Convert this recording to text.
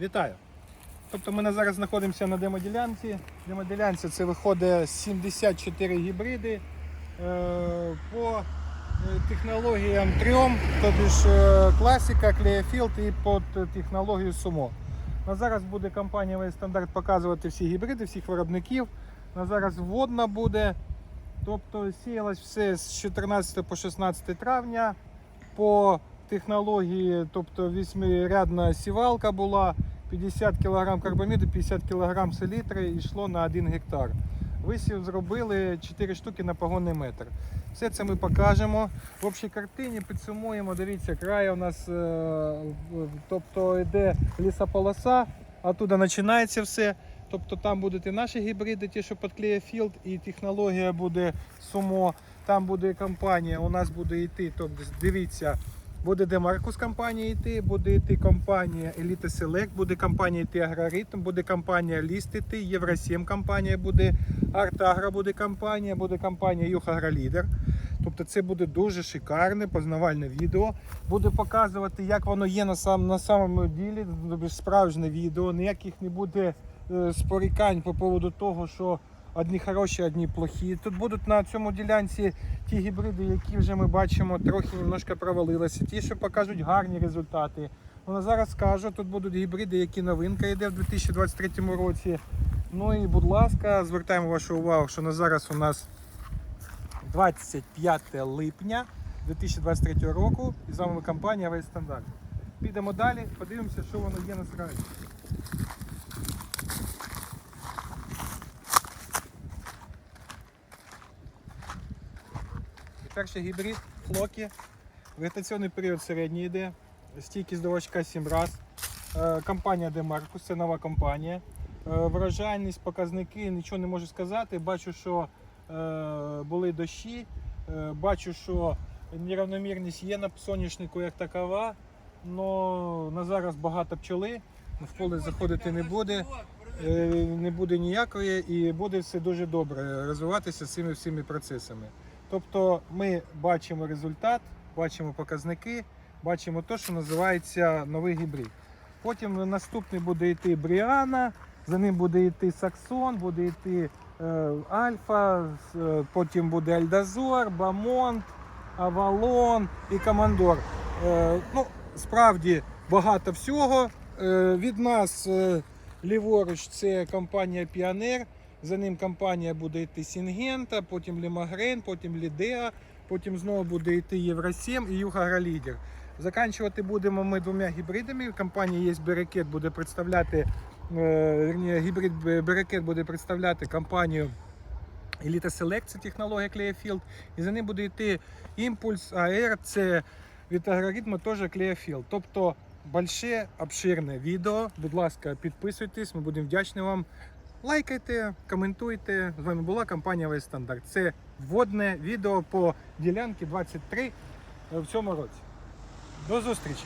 Вітаю! Тобто ми зараз знаходимося на демоділянці. Демоділянці це виходить 74 гібриди е, по е, технологіям трьом, е, класика, клеофілд і під технологію сумо. На зараз буде компанія «Весь стандарт показувати всі гібриди, всіх виробників. На зараз вводна буде. Тобто сіялось все з 14 по 16 травня. По технології, тобто вісьмирядна сівалка була, 50 кг карбаміду, 50 кг селітри йшло на 1 гектар. Висів зробили 4 штуки на погонний метр. Все це ми покажемо. В общій картині підсумуємо. Дивіться, край у нас, е, тобто йде лісополоса, а туди починається все. Тобто там будуть і наші гібриди, ті, що під Clearfield, і технологія буде сумо. Там буде компанія, у нас буде йти. Тобто, дивіться, буде Демаркус компанія йти, буде йти компанія Elite Select, буде компанія йти Агроритм, буде компанія Ліст йти, Євросім компанія буде, Артагра буде компанія, буде компанія Юхагролідер. Тобто це буде дуже шикарне познавальне відео. Буде показувати, як воно є на, сам, на самому ділі, тобто справжнє відео, ніяких не буде е, спорікань по поводу того, що одні хороші, одні плохі. Тут будуть на цьому ділянці ті гібриди, які вже ми бачимо, трохи немножко провалилися. Ті, що покажуть гарні результати. Вона зараз скажу, тут будуть гібриди, які новинка йде в 2023 році. Ну і будь ласка, звертаємо вашу увагу, що на зараз у нас 25 липня 2023 року і з вами компанія Весь Стандарт. Підемо далі, подивимося, що воно є насправді. Перший гібрид флокі. Вегетаційний період середній йде. Стійкість до очка 7 раз. Е, Компанія Демаркус, це нова компанія. Е, Врожайність, показники, нічого не можу сказати. Бачу, що е, були дощі. Бачу, що нерівномірність є на соняшнику як такова. Но на зараз багато пчоли. В поле заходити не буде. Не буде ніякої і буде все дуже добре розвиватися цими всіми процесами. Тобто ми бачимо результат, бачимо показники, бачимо те, що називається новий гібрид. Потім наступний буде йти Бріана, за ним буде йти Саксон, буде йти е, Альфа, е, потім буде Альдазор, Бамонт, Авалон і Командор. Е, ну, справді багато всього. Е, від нас е, ліворуч це компанія Піонер. За ним компанія буде йти Сінгента, потім Лімагрен, потім Лідеа, потім знову буде йти Євросім і Югагролідер. Заканчувати будемо ми двома гібридами. Компанія є Берекет буде представляти, е, гібрид Берекет буде представляти компанію Select, це технологія Clearfield. І за ним буде йти Імпульс AR, це від алгоритму теж Clearfield. Тобто больше, обширне відео. Будь ласка, підписуйтесь, ми будемо вдячні вам. Лайкайте, коментуйте. З вами була компанія Весь Стандарт. Це вводне відео по ділянці 23 в цьому році. До зустрічі!